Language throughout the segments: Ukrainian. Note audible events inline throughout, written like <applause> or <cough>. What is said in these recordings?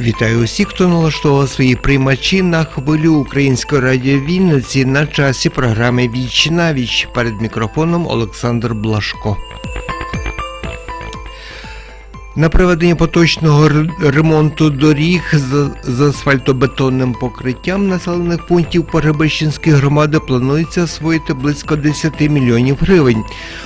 Вітаю усіх, хто налаштовував свої приймачі на хвилю Української радіо Вінниці на часі програми Віч на віч. Перед мікрофоном Олександр Блашко. На проведення поточного ремонту доріг з, з асфальтобетонним покриттям населених пунктів Погребищенської громади планується освоїти близько 10 мільйонів гривень.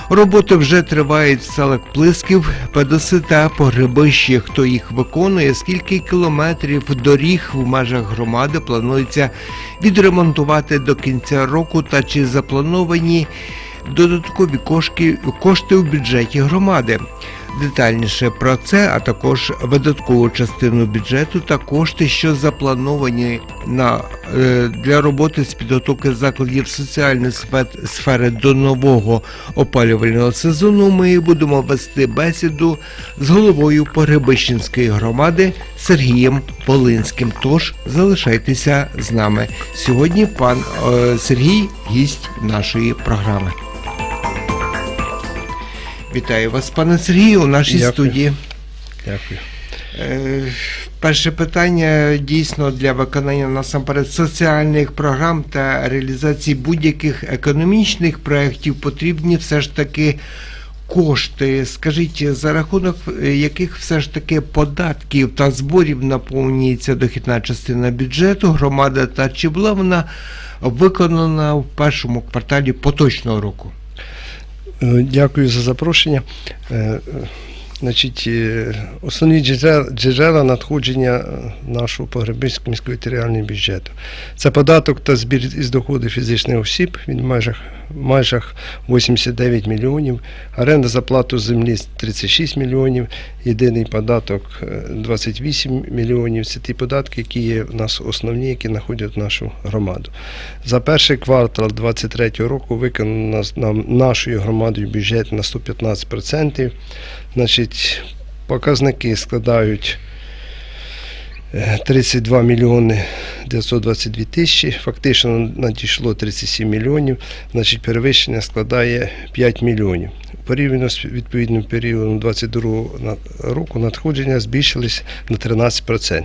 Роботи вже тривають в селах Плисків, Педоси та Погребищі. Хто їх виконує, скільки кілометрів доріг в межах громади планується відремонтувати до кінця року та чи заплановані додаткові кошки, кошти у бюджеті громади. Детальніше про це, а також видаткову частину бюджету та кошти, що заплановані на, е, для роботи з підготовки закладів соціальної сфери до нового опалювального сезону. Ми будемо вести бесіду з головою Погребищенської громади Сергієм Полинським. Тож залишайтеся з нами. Сьогодні пан е, Сергій гість нашої програми. Вітаю вас, пане Сергію, у нашій Дякую. студії. Дякую. Е, Перше питання дійсно для виконання насамперед соціальних програм та реалізації будь-яких економічних проєктів потрібні все ж таки кошти. Скажіть, за рахунок яких все ж таки податків та зборів наповнюється дохідна частина бюджету громада та чи була вона виконана в першому кварталі поточного року? Е, Дякую за запрошення. Е, е, Значить, основні джерела, надходження нашого погребинського міського територіального бюджету. Це податок та збір із доходу фізичних осіб, він в межах, межах 89 мільйонів, оренда за плату землі 36 мільйонів, єдиний податок е, 28 мільйонів. Це ті податки, які є в нас основні, які знаходять нашу громаду. За перший квартал 2023 року виконано нам нашою громадою бюджет на 115%. Значить, показники складають 32 мільйони 922 тисячі, фактично надійшло 37 мільйонів, значить перевищення складає 5 мільйонів. Порівняно з відповідним періодом 2022 року надходження збільшились на 13%.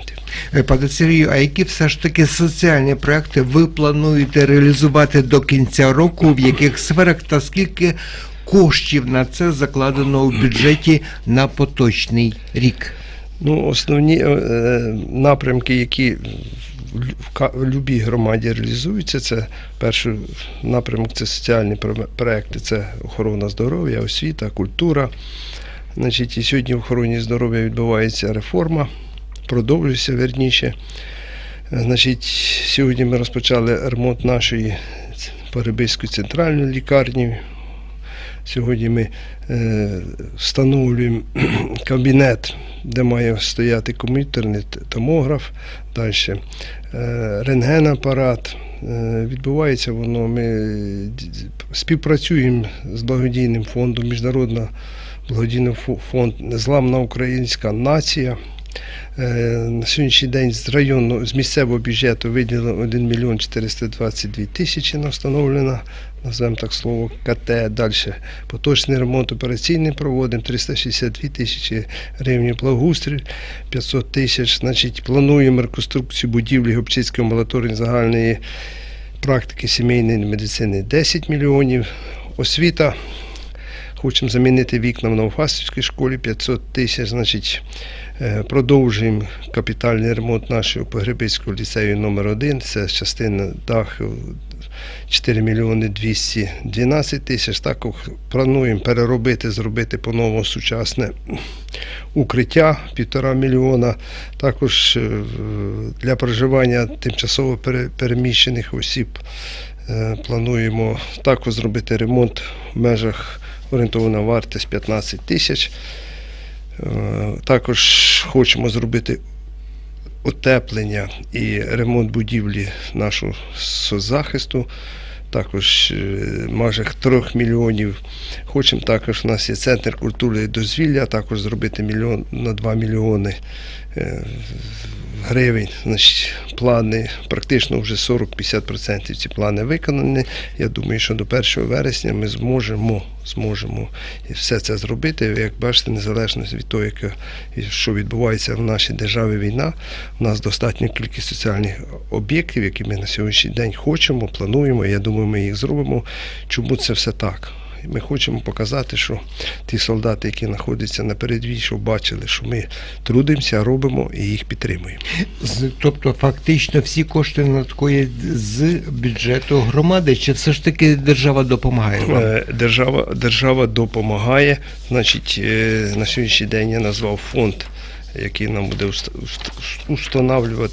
Е, Пане Сергію, а які все ж таки соціальні проекти ви плануєте реалізувати до кінця року, в яких сферах та скільки коштів на це закладено у бюджеті на поточний рік? Ну, основні е, напрямки, які в лю- в любій громаді реалізуються, це перший напрямок це соціальні про- проекти, це охорона здоров'я, освіта, культура. Значить, і сьогодні в охороні здоров'я відбувається реформа, продовжується верніше. Значить, сьогодні ми розпочали ремонт нашої ц- центральної лікарні. Сьогодні ми е, встановлюємо <clears throat> кабінет, де має стояти комп'ютерний томограф, далі е, рентген-апарат. Е, відбувається воно. Ми співпрацюємо з благодійним фондом, Міжнародна благодійний фо- фонд Незламна Українська нація. Е, На сьогоднішній день з районного з місцевого бюджету виділено 1 мільйон 422 тисячі на встановлено, назвемо так слово КТ. Далі поточний ремонт операційний проводимо 362 тисячі гривень благоустрій 500 тисяч. Значить, плануємо реконструкцію будівлі Гопчицької амбулаторії загальної практики сімейної медицини 10 мільйонів. Освіта. Хочемо замінити вікна в Новофасівській школі 500 тисяч. Значить, продовжуємо капітальний ремонт нашого Погребицького ліцею номер 1 Це частина даху 4 мільйони 212 тисяч. Також плануємо переробити, зробити по-новому сучасне укриття півтора мільйона. Також е, для проживання тимчасово переміщених осіб е, плануємо також зробити ремонт в межах орієнтована вартість 15 тисяч. Е, Також хочемо зробити утеплення і ремонт будівлі нашого соцзахисту. також майже 3 мільйонів. Хочемо також, у нас є центр культури і дозвілля, також зробити мільйон на 2 мільйони е, гривень. Значить, плани практично вже 40-50% ці плани виконані. Я думаю, що до 1 вересня ми зможемо, зможемо все це зробити. Як бачите, незалежно від того, яка, і що відбувається в нашій державі війна, у нас достатня кількість соціальних об'єктів, які ми на сьогоднішній день хочемо, плануємо. Я думаю, ми їх зробимо. Чому це все так? Ми хочемо показати, що ті солдати, які знаходяться на передвій, щоб бачили, що ми трудимося, робимо і їх підтримуємо. Тобто фактично всі кошти надходять з бюджету громади, чи все ж таки держава допомагає вам? Е, Держава, держава допомагає. Значить, е, на сьогоднішній день я назвав фонд, який нам буде уст- уст-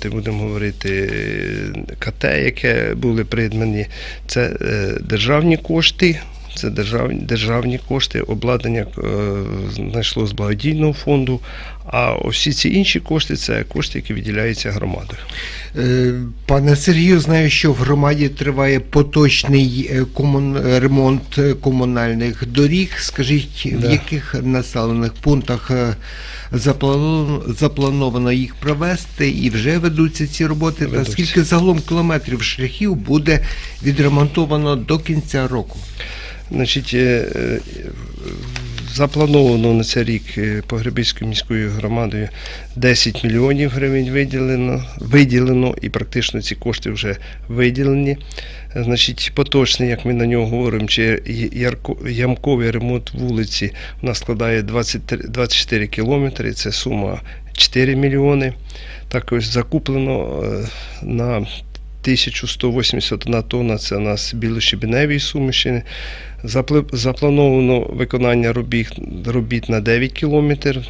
будемо говорити, е, КТ, яке були придбані. Це державні кошти. Це державні, кошти, обладнання е, знайшло з благодійного фонду. А всі ці інші кошти це кошти, які виділяються громадою. Е, Пане Сергію, знаю, що в громаді триває поточний е, комун... ремонт комунальних доріг. Скажіть, в яких населених пунктах е, заплановано, їх провести і вже ведуться ці роботи? Та скільки загалом кілометрів шляхів буде відремонтовано до кінця року? Значить, заплановано на цей рік е, Погребиською міською громадою 10 мільйонів гривень виділено, виділено і практично ці кошти вже виділені. Значить, поточний, як ми на нього говоримо, чи ямковий ремонт вулиці у нас складає 23 24 кілометри, це сума 4 мільйони. Також закуплено е, на 1181 тонна це у нас білощебеневі суміші. Заплановано виконання робіт, на 9 кілометрів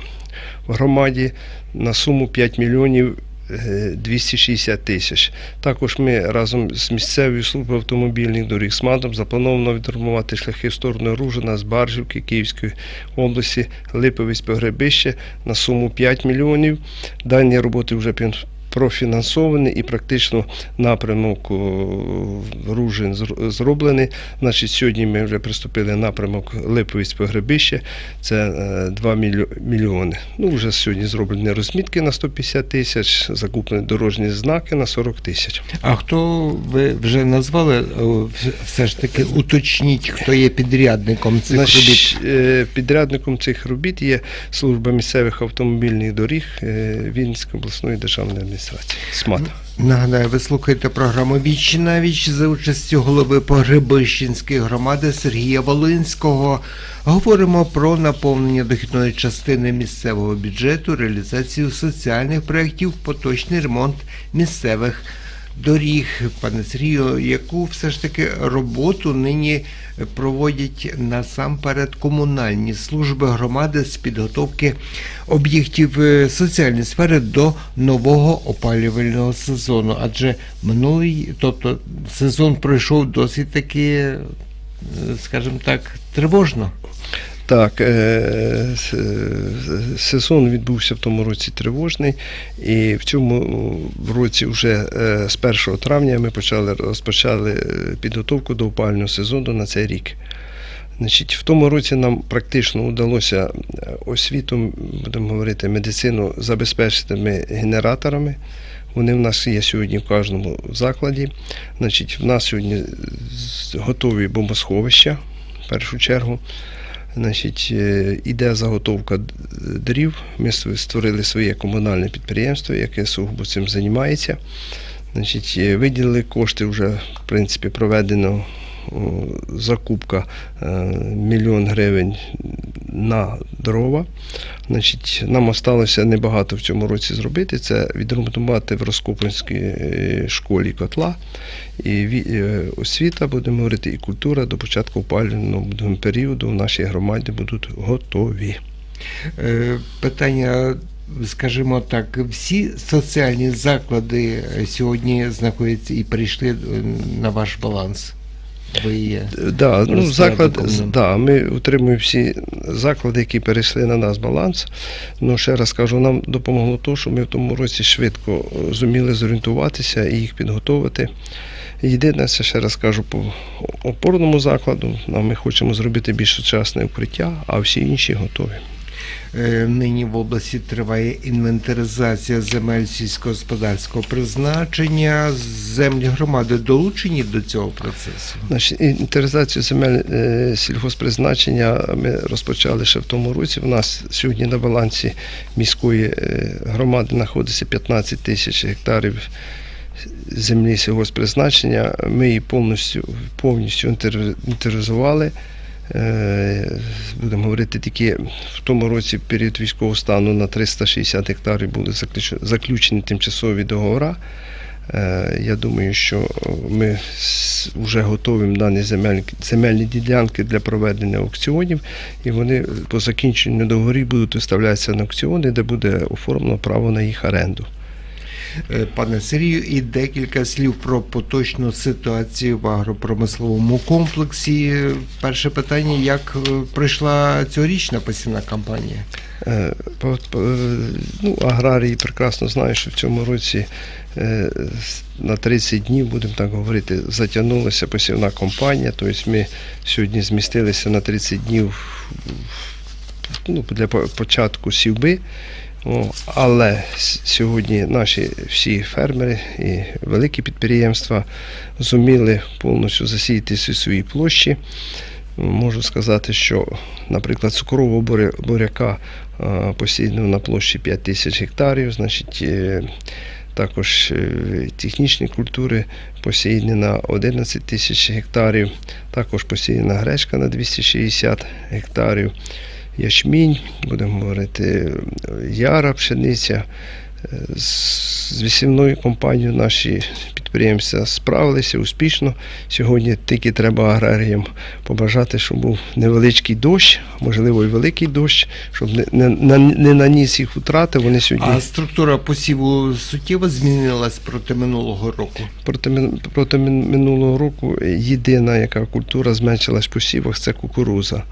в громаді на суму 5 мільйонів е, 260 тисяч. Також ми разом з місцевою службою автомобільних доріг СМАДом заплановано відремонтувати шляхи в сторону Ружина, з Баржівки Київської області, Липовець Погребище на суму 5 мільйонів. Дані роботи вже профінансовані і практично напрямок о, Ружин зроблений. Значить, сьогодні ми вже приступили напрямок Липовість Погребище, це е, 2 мільйони. Ну, вже сьогодні зроблені розмітки на 150 тисяч, закуплені дорожні знаки на 40 тисяч. А хто ви вже назвали? Все ж таки уточніть, хто є підрядником цих. Значить, е, підрядником цих робіт є служба місцевих автомобільних доріг е, Вінницької обласної державної адміністрації. СМАТ. Нагадаю, ви слухаєте програму «Віч віч» за участю голови Погребищенської громади Сергія Волинського. Говоримо про наповнення дохідної частини місцевого бюджету, реалізацію соціальних проєктів, поточний ремонт місцевих доріг. Пане Сергію, яку все ж таки роботу нині проводять насамперед комунальні служби громади з підготовки об'єктів е, соціальної сфери до нового опалювального сезону? Адже минулий, тобто сезон пройшов досить таки, е, скажімо так, тривожно. Так, е, е, сезон відбувся в тому році тривожний, і в цьому році вже е, з 1 травня ми почали розпочали підготовку до опального сезону на цей рік. Значить, в тому році нам практично вдалося освіту, будемо говорити, медицину забезпечити генераторами. Вони в нас є сьогодні в кожному закладі. Значить, в нас сьогодні готові бомбосховища в першу чергу. Значить, е, іде заготовка дрів. Ми створили своє комунальне підприємство, яке сугубо цим займається. Значить, е, виділили кошти вже, в принципі, проведено закупка е, мільйон гривень на дрова. Значить, нам осталося небагато в цьому році зробити. Це відремонтувати в Роскопинській е, школі котла. І е, освіта, будемо говорити, і культура до початку опалювального періоду в нашій громаді будуть готові. Е, Питання, скажімо так, всі соціальні заклади е, сьогодні знаходяться і прийшли е, на ваш баланс. Ви є. Е, Да, ну, заклад, да, ми утримуємо всі заклади, які перейшли на нас баланс. Ну, ще раз кажу, нам допомогло те, що ми в тому році швидко е, зуміли зорієнтуватися і їх підготувати. Єдине, це ще раз кажу, по опорному закладу нам ми хочемо зробити більш сучасне укриття, а всі інші готові. Е, Нині в області триває інвентаризація земель сільськогосподарського призначення. Землі громади долучені до цього процесу. Значить, інвентаризацію земель е, сільгоспризначення ми розпочали ще в тому році. У нас сьогодні на балансі міської е, громади знаходиться 15 тисяч гектарів землі сільгоспризначення. Ми її повністю, повністю інтер- інвентаризували. Е, Будемо говорити, тільки в тому році період військового стану на 360 гектарів були заключені тимчасові договори. Е, Я думаю, що ми вже готуємо дані земельні, земельні ділянки для проведення аукціонів, і вони по закінченню договорів будуть виставлятися на аукціони, де буде оформлено право на їх оренду. Е, Пане Сергію, і декілька слів про поточну ситуацію в агропромисловому комплексі. Перше питання: як е, пройшла цьогорічна посівна кампанія? Е, Ну, аграрії прекрасно знають, що в цьому році на 30 днів, будемо так говорити, затягнулася посівна кампанія. Тобто ми сьогодні змістилися на 30 днів ну, для початку сівби. О, але сьогодні наші всі фермери і великі підприємства зуміли повністю засіяти свої площі. Можу сказати, що, наприклад, цукрового буряка посіяно на площі 5 тисяч гектарів, значить, е, також е, технічні культури посіяні на 11 тисяч гектарів, також посіяна гречка на 260 гектарів, ячмінь, будемо говорити, яра, пшениця. Е, З вісівною компанією наші підприємства справилися успішно. Сьогодні тільки треба аграріям побажати, щоб був невеличкий дощ, можливо, і великий дощ, щоб не, не, не, наніс їх втрати. Вони сьогодні А структура посіву суттєво змінилась проти минулого року. проти, проти минулого року єдина, яка культура зменшилась в посівах, це кукуруза.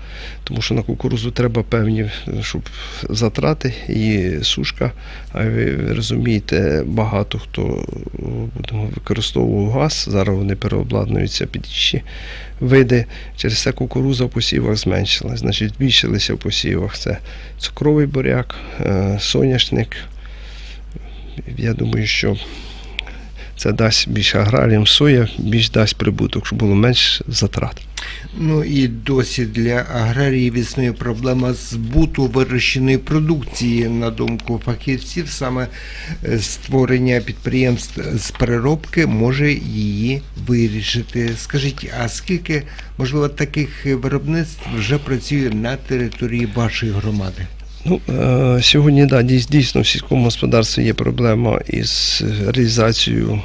Тому що на кукурузу треба певні, щоб затрати і сушка. А ви розумієте, багато хто будемо використовував газ. Зараз вони переобладнуються під інші види. Через це кукуруза в посівах зменшилась. Значить, збільшилися в посівах. Це цукровий буряк, е, соняшник. Я думаю, що це дасть більше аграріям соя, більш дасть прибуток, щоб було менш затрат. Ну і досі для аграріїв існує проблема збуту вирощеної продукції. На думку фахівців, саме е, створення підприємств з переробки може її вирішити. Скажіть, а скільки можливо таких виробництв вже працює на території вашої громади? Ну, е, сьогодні да, дійс- дійсно в сільському господарстві є проблема із реалізацією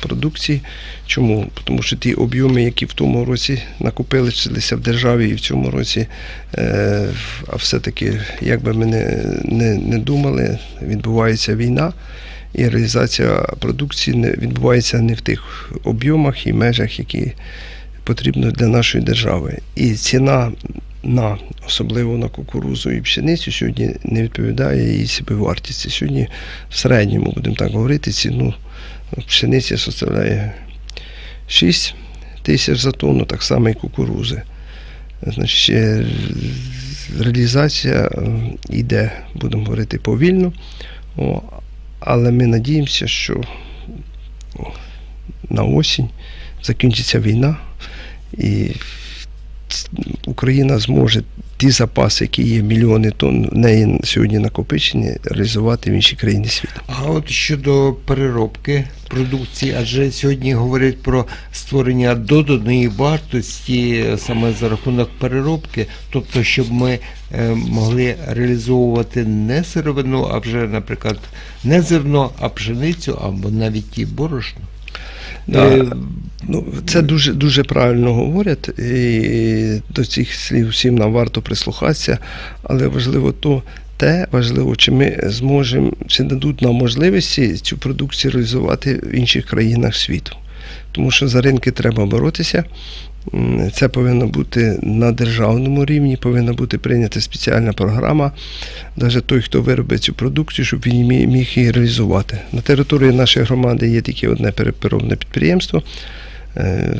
продукції. Чому? Тому що ті об'єми, які в тому році накопилися в державі і в цьому році, е, а все-таки, як би ми не, не, не думали, відбувається війна. І реалізація продукції не відбувається не в тих об'ємах і межах, які потрібно для нашої держави. І ціна на особливо на кукурузу і пшеницю сьогодні не відповідає її собівартості. Сьогодні в середньому, будемо так говорити, ціну пшениці составляє 6 тисяч за тонну, так само і кукурузи. Значить, реалізація е, йде, будемо говорити, повільно, О, але ми надіємося, що на осінь закінчиться війна і Україна зможе ті запаси, які є мільйони тонн в неї сьогодні накопичені, реалізувати в інші країни світу. А от щодо переробки продукції, адже сьогодні говорять про створення доданої вартості саме за рахунок переробки, тобто, щоб ми е, могли реалізовувати не сировину, а вже, наприклад, не зерно, а пшеницю або навіть і борошно. Да. Ну, це дуже дуже правильно говорять, і до цих слів всім нам варто прислухатися, але важливо то. Те важливо, чи ми зможемо, чи дадуть нам можливості цю продукцію реалізувати в інших країнах світу. Тому що за ринки треба боротися. Це повинно бути на державному рівні, повинна бути прийнята спеціальна програма. Навіть той, хто виробить цю продукцію, щоб він міг її реалізувати. На території нашої громади є тільки одне переробне підприємство. Е,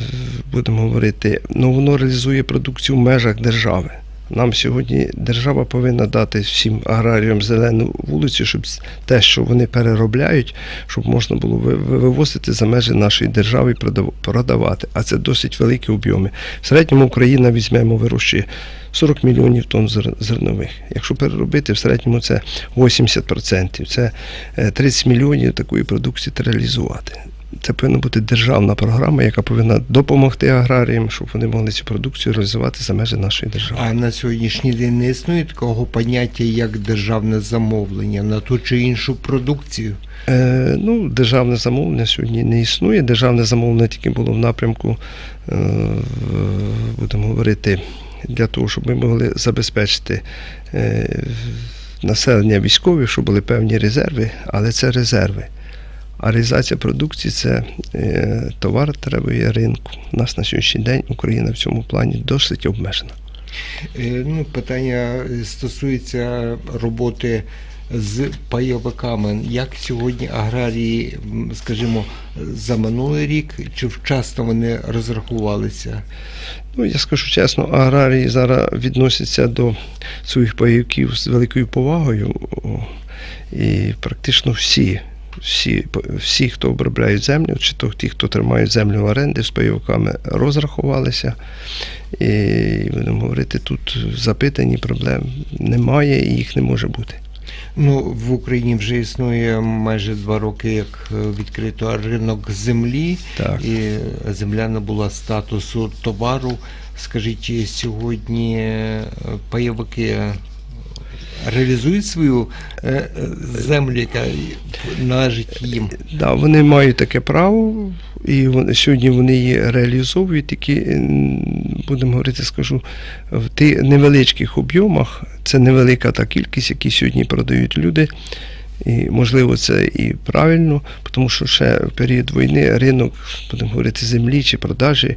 будемо говорити, ну воно реалізує продукцію в межах держави. Нам сьогодні держава повинна дати всім аграріям зелену вулицю, щоб те, що вони переробляють, щоб можна було ви- ви- вивозити за межі нашої держави і продавати. А це досить великі об'єми. В середньому Україна візьмемо, вирощує 40 мільйонів тонн зернових. Якщо переробити, в середньому це 80%. Це е, 30 мільйонів такої продукції реалізувати. Це повинна бути державна програма, яка повинна допомогти аграріям, щоб вони могли цю продукцію реалізувати за межі нашої держави. А на сьогоднішній день не існує такого поняття, як державне замовлення на ту чи іншу продукцію. Е, ну, державне замовлення сьогодні не існує. Державне замовлення тільки було в напрямку, е, будемо говорити, для того, щоб ми могли забезпечити е, населення військових, щоб були певні резерви, але це резерви. А реалізація продукції це е, товар требує ринку. У нас на сьогоднішній день Україна в цьому плані досить обмежена. Е, Ну, питання е, стосується роботи з пайовиками. Як сьогодні аграрії, скажімо, за минулий рік, чи вчасно вони розрахувалися? Ну, я скажу чесно, аграрії зараз відносяться до своїх пайовиків з великою повагою. І практично всі, всі, всі, хто обробляють землю, чи то ті, хто тримають землю в оренді, з пайовиками розрахувалися. І будемо говорити, тут запитані проблем немає і їх не може бути. Ну, в Україні вже існує майже два роки, як е, відкрито ринок землі, Так. і земля набула статусу товару. Скажіть, сьогодні е, пайовики реалізують свою е, е, землю, яка належить їм? Да, вони мають таке право, і вони, сьогодні вони її реалізовують, тільки, будемо говорити, скажу, в тих невеличких об'ємах, це невелика та кількість, які сьогодні продають люди. І можливо це і правильно, тому що ще в період війни ринок, будемо говорити, землі чи продажі, е,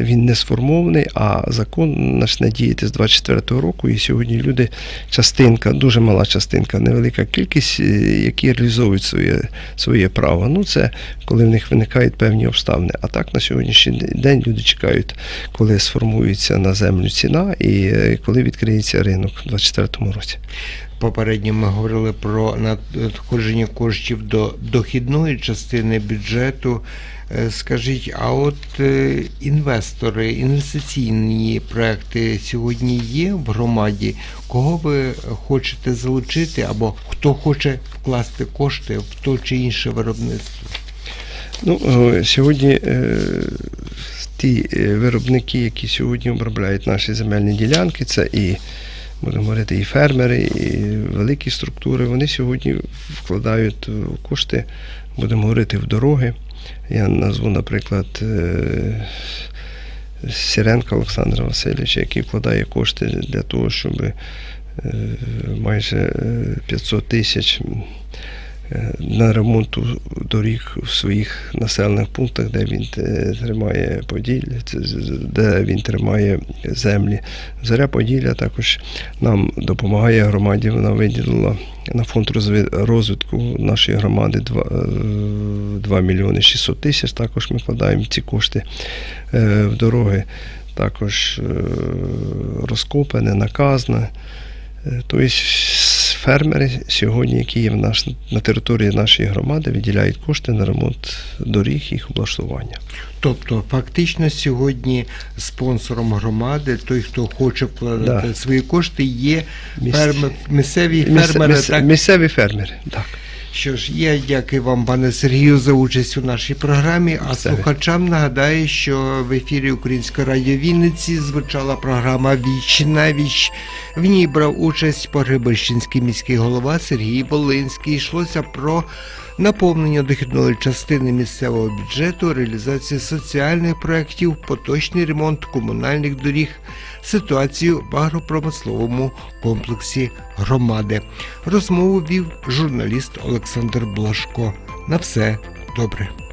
він не сформований, а закон почне діяти з 24-го року. І сьогодні люди, частинка, дуже мала частинка, невелика кількість, е, які реалізовують своє, своє право. Ну, це коли в них виникають певні обставини. А так на сьогоднішній день люди чекають, коли сформується на землю ціна і е, коли відкриється ринок у 2024 році. Попередньо ми говорили про надходження коштів до дохідної частини бюджету. Е, Скажіть, а от е, інвестори, інвестиційні проекти сьогодні є в громаді? Кого ви хочете залучити або хто хоче вкласти кошти в то чи інше виробництво? Ну, е, сьогодні ті виробники, які сьогодні обробляють наші земельні ділянки, це і, будемо говорити, і фермери, і великі структури, вони сьогодні вкладають кошти, будемо говорити, в дороги. Я назву, наприклад, е, Сіренка Олександра Васильовича, який вкладає кошти для того, щоб е, майже е, 500 тисяч е, на ремонт доріг в своїх населених пунктах, де він е, тримає Поділля, де він тримає землі. Заря Поділля також нам допомагає громаді. Вона виділила на фонд розвитку нашої громади 2, 2 мільйони 600 тисяч. Також ми вкладаємо ці кошти е, в дороги. Також е, розкопане, наказне. Е, Тобто фермери сьогодні, які є в наш, на території нашої громади, виділяють кошти на ремонт доріг їх облаштування. Тобто, фактично сьогодні спонсором громади, той, хто хоче вкладати Да. свої кошти, є Місць- фермер, місцеві фермери. міс- так? Місцеві фермери, так. Що ж, я дякую вам, пане Сергію, за участь у нашій програмі. А слухачам нагадаю, що в ефірі Української радіо Вінниці звучала програма Віч на віч. В ній брав участь Погребищенський міський голова Сергій Волинський. Йшлося про наповнення дохідної частини місцевого бюджету, реалізацію соціальних проєктів, поточний ремонт комунальних доріг, ситуацію в агропромисловому комплексі громади. Розмову вів журналіст Олександр Блашко. На все добре.